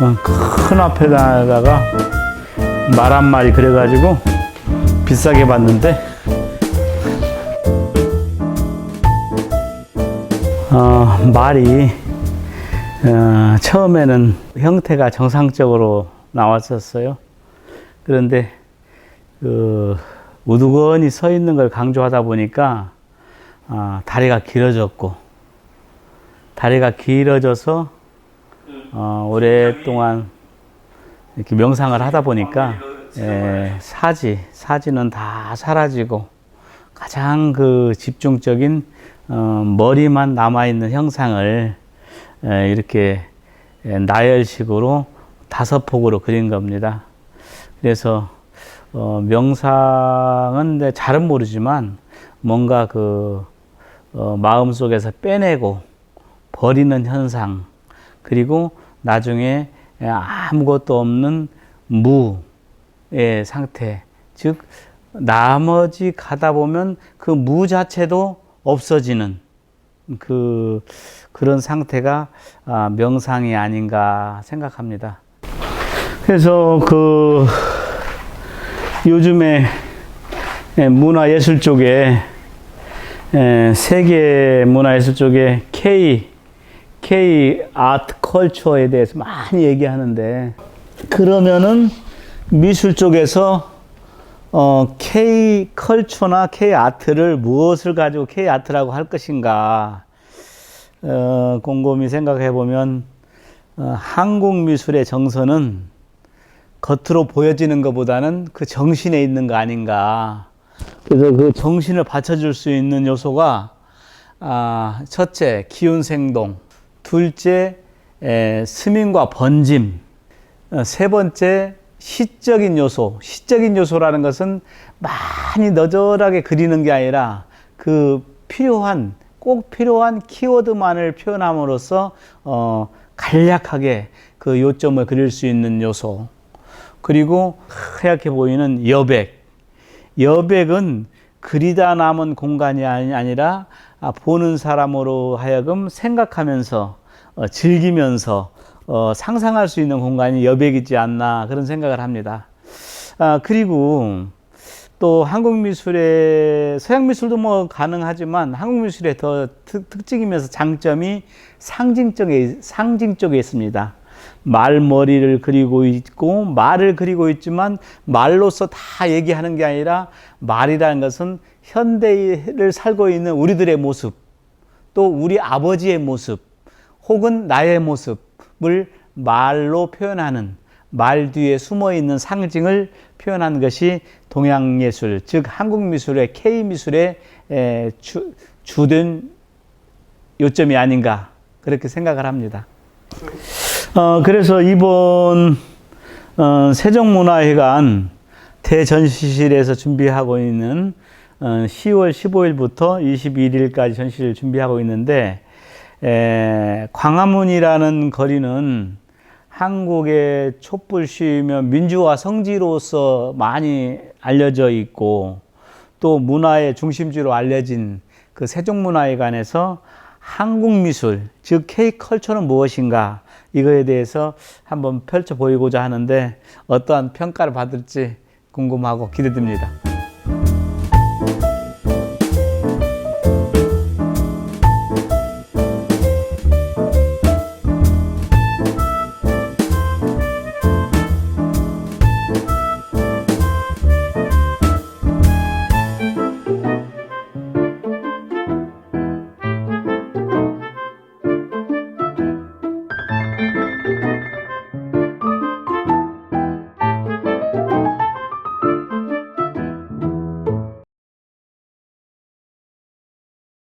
문 앞에다가 말 한 마리 그려가지고 비싸게 받는데 어, 말이 어, 처음에는 형태가 정상적으로 나왔었어요. 그런데 그 우두건이 서 있는 걸 강조하다 보니까 아, 다리가 길어졌고 다리가 길어져서 어, 오랫동안 이렇게 명상을 하다 보니까 예, 사지 사지는 다 사라지고 가장 그 집중적인 어, 머리만 남아 있는 형상을 에, 이렇게 에, 나열식으로 다섯 폭으로 그린 겁니다. 그래서 어, 명상은 내 잘은 모르지만 뭔가 그 어, 마음 속에서 빼내고 버리는 현상 그리고 나중에 아무것도 없는 무의 상태 즉 나머지 가다 보면 그 무 자체도 없어지는 그 그런 상태가 아, 명상이 아닌가 생각합니다. 그래서 그 요즘에 예, 문화예술 쪽에 예, 세계 문화예술 쪽에 K K 아트 컬처에 대해서 많이 얘기하는데 그러면은 미술 쪽에서 어, K 컬처나 K 아트를 무엇을 가지고 K 아트라고 할 것인가 어, 곰곰이 생각해 보면 어, 한국 미술의 정서는 겉으로 보여지는 것보다는 그 정신에 있는 거 아닌가. 그래서 그 정신을 받쳐줄 수 있는 요소가 아, 첫째 기운 생동, 둘째 에, 스민과 번짐, 어, 세 번째 시적인 요소. 시적인 요소라는 것은 많이 너절하게 그리는 게 아니라 그 필요한 꼭 필요한 키워드만을 표현함으로써 어, 간략하게 그 요점을 그릴 수 있는 요소. 그리고 하얗게 보이는 여백. 여백은 그리다 남은 공간이 아니- 아니라 아, 보는 사람으로 하여금 생각하면서 어, 즐기면서 어, 상상할 수 있는 공간이 여백이지 않나 그런 생각을 합니다. 아, 그리고 또 한국 미술의 서양 미술도 뭐 가능하지만 한국 미술의 더 특, 특징이면서 장점이 상징적에 상징 쪽에 있습니다. 말머리를 그리고 있고 말을 그리고 있지만 말로서 다 얘기하는 게 아니라 말이라는 것은 현대를 살고 있는 우리들의 모습 또 우리 아버지의 모습 혹은 나의 모습을 말로 표현하는 말 뒤에 숨어 있는 상징을 표현한 것이 동양 예술, 즉 한국 미술의 K 미술의 에, 주, 주된 요점이 아닌가 그렇게 생각을 합니다. 어, 그래서 이번 어, 세종문화회관 대전시실에서 준비하고 있는 어, 10월 15일부터 21일까지 전시를 준비하고 있는데 에, 광화문이라는 거리는 한국의 촛불 시위며 민주화 성지로서 많이 알려져 있고 또 문화의 중심지로 알려진 그 세종문화회관에서 한국 미술, 즉 K컬처는 무엇인가 이거에 대해서 한번 펼쳐 보이고자 하는데 어떠한 평가를 받을지 궁금하고 기대됩니다.